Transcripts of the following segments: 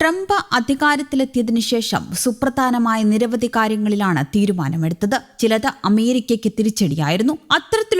Trump അധികാരത്തിലെത്തിയതിനു ശേഷം സുപ്രധാനമായ നിരവധി കാര്യങ്ങളിലാണ് തീരുമാനമെടുത്തത്. ചിലത് അമേരിക്കയ്ക്ക് തിരിച്ചടിയായിരുന്നു.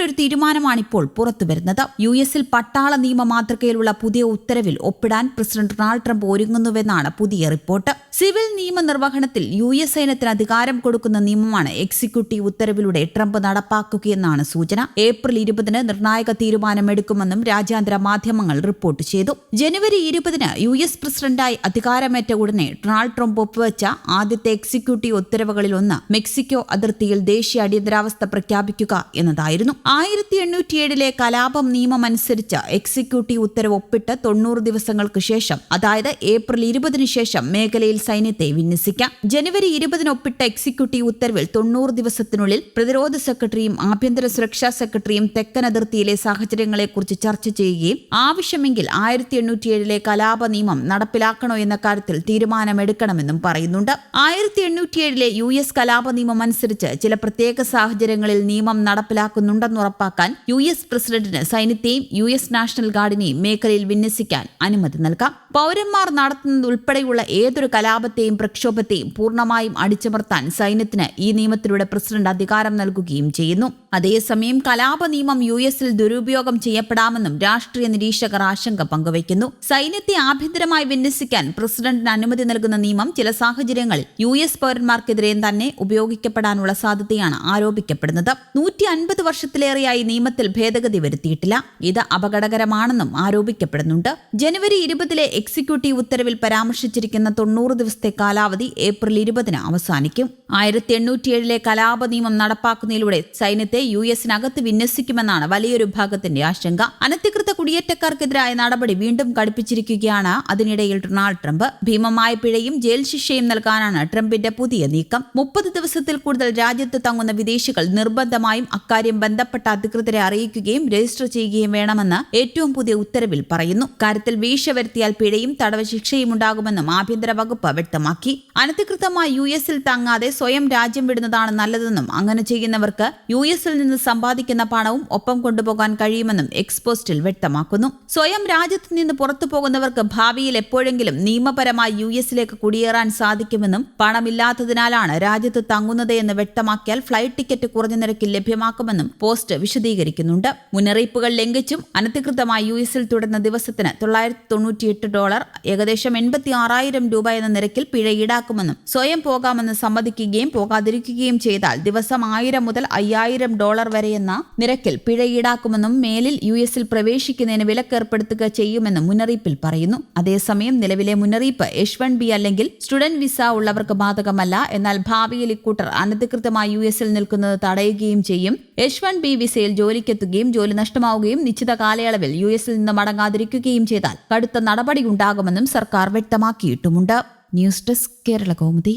അത്തരത്തിലൊരു തീരുമാനമാണിപ്പോൾ പുറത്തുവരുന്നത് യു എസിൽ പട്ടാള നിയമ മാതൃകയിലുള്ള പുതിയ ഉത്തരവിൽ ഒപ്പിടാൻ പ്രസിഡന്റ് ഡൊണാൾഡ് ട്രംപ് ഒരുങ്ങുന്നുവെന്നാണ് പുതിയ റിപ്പോർട്ട്. സിവിൽ നിയമ നിർവഹണത്തിൽ യു എസ് സൈന്യത്തിന് അധികാരം കൊടുക്കുന്ന നിയമമാണ് എക്സിക്യൂട്ടീവ് ഉത്തരവിലൂടെ ട്രംപ് നടപ്പാക്കുകയെന്നാണ് സൂചന. ഏപ്രിൽ ഇരുപതിന് നിർണായക തീരുമാനമെടുക്കുമെന്നും രാജ്യാന്തര മാധ്യമങ്ങൾ റിപ്പോർട്ട് ചെയ്തു. ജനുവരി ഇരുപതിന് യു എസ് പ്രസിഡന്റായി അധികാരമേറ്റ ഉടനെ ഡൊണാൾഡ് ട്രംപ് ഒപ്പുവെച്ച ആദ്യത്തെ എക്സിക്യൂട്ടീവ് ഉത്തരവുകളിൽ ഒന്ന് മെക്സിക്കോ അതിർത്തിയിൽ ദേശീയ അടിയന്തരാവസ്ഥ പ്രഖ്യാപിക്കുക എന്നതായിരുന്നു. ആയിരത്തി എണ്ണൂറ്റിയേഴിലെ കലാപം നിയമം അനുസരിച്ച് എക്സിക്യൂട്ടീവ് ഉത്തരവ് ഒപ്പിട്ട് തൊണ്ണൂറ് ദിവസങ്ങൾക്ക് ശേഷം അതായത് ഏപ്രിൽ ഇരുപതിനു ശേഷം മേഖലയിൽ സൈന്യത്തെ വിന്യസിക്കാം. ജനുവരി ഇരുപതിന് ഒപ്പിട്ട എക്സിക്യൂട്ടീവ് ഉത്തരവിൽ തൊണ്ണൂറ് ദിവസത്തിനുള്ളിൽ പ്രതിരോധ സെക്രട്ടറിയും ആഭ്യന്തര സുരക്ഷാ സെക്രട്ടറിയും തെക്കൻ അതിർത്തിയിലെ സാഹചര്യങ്ങളെക്കുറിച്ച് ചർച്ച ചെയ്യുകയും ആവശ്യമെങ്കിൽ ആയിരത്തി എണ്ണൂറ്റിയേഴിലെ കലാപ നിയമം നടപ്പിലാക്കണോ എന്ന കാര്യത്തിൽ തീരുമാനമെടുക്കണമെന്നും പറയുന്നുണ്ട്. ആയിരത്തി എണ്ണൂറ്റിയേഴിലെ യു എസ് കലാപ നിയമം അനുസരിച്ച് ചില പ്രത്യേക സാഹചര്യങ്ങളിൽ നിയമം നടപ്പിലാക്കുന്നുണ്ടെന്ന് ഉറപ്പാക്കാൻ യു എസ് പ്രസിഡന്റിന് സൈന്യത്തെയും യു എസ് നാഷണൽ ഗാർഡിനെയും മേഖലയിൽ വിന്യസിക്കാൻ അനുമതി നൽകാം. പൗരന്മാർ നടത്തുന്നത് ഉൾപ്പെടെയുള്ള ഏതൊരു കലാപത്തെയും പ്രക്ഷോഭത്തെയും പൂർണമായും അടിച്ചമർത്താൻ സൈന്യത്തിന് ഈ നിയമത്തിലൂടെ പ്രസിഡന്റ് അധികാരം നൽകുകയും ചെയ്യുന്നു. അതേസമയം കലാപ നിയമം യു എസിൽ ദുരുപയോഗം ചെയ്യപ്പെടാമെന്നും രാഷ്ട്രീയ നിരീക്ഷകർ ആശങ്ക പങ്കുവയ്ക്കുന്നു. സൈന്യത്തെ ആഭ്യന്തരമായി വിന്യസിക്കാൻ പ്രസിഡന്റിന് അനുമതി നൽകുന്ന നിയമം ചില സാഹചര്യങ്ങളിൽ യു എസ് പൗരന്മാർക്കെതിരെ തന്നെ ഉപയോഗിക്കപ്പെടാനുള്ള സാധ്യതയാണ് ആരോപിക്കപ്പെടുന്നത്. നൂറ്റി അൻപത് വർഷത്തിലേറെയായി നിയമത്തിൽ ഭേദഗതി വരുത്തിയിട്ടില്ല. ഇത് അപകടകരമാണെന്നും ആരോപിക്കപ്പെടുന്നുണ്ട്. ജനുവരി ഇരുപതിലെ എക്സിക്യൂട്ടീവ് ഉത്തരവിൽ പരാമർശിച്ചിരിക്കുന്ന തൊണ്ണൂറ് ദിവസത്തെ കാലാവധി ഏപ്രിൽ ഇരുപതിന് അവസാനിക്കും. ആയിരത്തി എണ്ണൂറ്റിയേഴിലെ കലാപ നിയമം നടപ്പാക്കുന്നതിലൂടെ സൈന്യത്തെ യു എസിനകത്ത് വിന്യസിക്കുമെന്നാണ് വലിയൊരു ഭാഗത്തിന്റെ ആശങ്ക. അനധികൃത കുടിയേറ്റക്കാർക്കെതിരായ നടപടി വീണ്ടും കടുപ്പിച്ചിരിക്കുകയാണ്. അതിനിടയിൽ ഡൊണാൾഡ് ട്രംപ് ഭീമമായ പിഴയും ജയിൽ ശിക്ഷയും നൽകാനാണ് ട്രംപിന്റെ പുതിയ നീക്കം. മുപ്പത് ദിവസത്തിൽ കൂടുതൽ രാജ്യത്ത് തങ്ങുന്ന വിദേശികൾ നിർബന്ധമായും അക്കാര്യം ബന്ധപ്പെട്ട അധികൃതരെ അറിയിക്കുകയും രജിസ്റ്റർ ചെയ്യുകയും വേണമെന്ന് ഏറ്റവും പുതിയ ഉത്തരവിൽ പറയുന്നു. കാര്യത്തിൽ വീഴ്ച വരുത്തിയാൽ പിഴയും തടവ് ശിക്ഷയും ഉണ്ടാകുമെന്നും ആഭ്യന്തര വകുപ്പ് വ്യക്തമാക്കി. അനധികൃതമായി യു എസിൽ തങ്ങാതെ സ്വയം രാജ്യം വിടുന്നതാണ് നല്ലതെന്നും അങ്ങനെ ചെയ്യുന്നവർക്ക് യു എസിൽ നിന്ന് സമ്പാദിക്കുന്ന പണവും ഒപ്പം കൊണ്ടുപോകാൻ കഴിയുമെന്നും എക്സ്പോസ്റ്റിൽ വ്യക്തമാക്കുന്നു. സ്വയം രാജ്യത്ത് നിന്ന് പുറത്തു പോകുന്നവർക്ക് ഭാവിയിൽ എപ്പോഴെങ്കിലും നിയമപരമായി യു എസിലേക്ക് കുടിയേറാൻ സാധിക്കുമെന്നും പണമില്ലാത്തതിനാലാണ് രാജ്യത്ത് തങ്ങുന്നത് എന്ന് വ്യക്തമാക്കിയാൽ ഫ്ലൈറ്റ് ടിക്കറ്റ് കുറഞ്ഞ നിരക്കിൽ ലഭ്യമാക്കുമെന്നും പോസ്റ്റ് വിശദീകരിക്കുന്നുണ്ട്. മുന്നറിയിപ്പുകൾ ലംഘിച്ചും അനധികൃതമായി യു എസിൽ തുടരുന്ന ദിവസത്തിന് തൊള്ളായിരത്തി തൊണ്ണൂറ്റിയെട്ട് ഡോളർ ഏകദേശം എൺപത്തി ആറായിരം രൂപ എന്ന നിരക്കിൽ പിഴ ഈടാക്കുമെന്നും സ്വയം പോകാമെന്ന് സമ്മതിക്കുകയും പോകാതിരിക്കുകയും ചെയ്താൽ ദിവസം ആയിരം മുതൽ അയ്യായിരം ഡോളർ വരെയെന്ന നിരക്കിൽ പിഴ ഈടാക്കുമെന്നും മേലിൽ യു എസിൽ പ്രവേശിക്കുന്നതിന് വിലക്കേർപ്പെടുത്തുക ചെയ്യുമെന്നും മുന്നറിയിപ്പിൽ പറയുന്നു. അതേസമയം നിലവിലെ മുന്നറിയിപ്പ് എച്ച് വൺ ബി അല്ലെങ്കിൽ സ്റ്റുഡന്റ് വിസ ഉള്ളവർക്ക് ബാധകമല്ല. എന്നാൽ ഭാവിയിൽ ഇക്കൂട്ടർ അനധികൃതമായി യു എസിൽ നിൽക്കുന്നത് തടയുകയും ചെയ്യും. എച്ച് വൺ ബി വിസയിൽ ജോലിക്കെത്തുകയും ജോലി നഷ്ടമാവുകയും നിശ്ചിത കാലയളവിൽ യു എസിൽ നിന്ന് മടങ്ങാതിരിക്കുകയും ചെയ്താൽ കടുത്ത നടപടി ഉണ്ടാകുമെന്നും സർക്കാർ വ്യക്തമാക്കിയിട്ടുമുണ്ട്. News desk Kerala Kaumudi.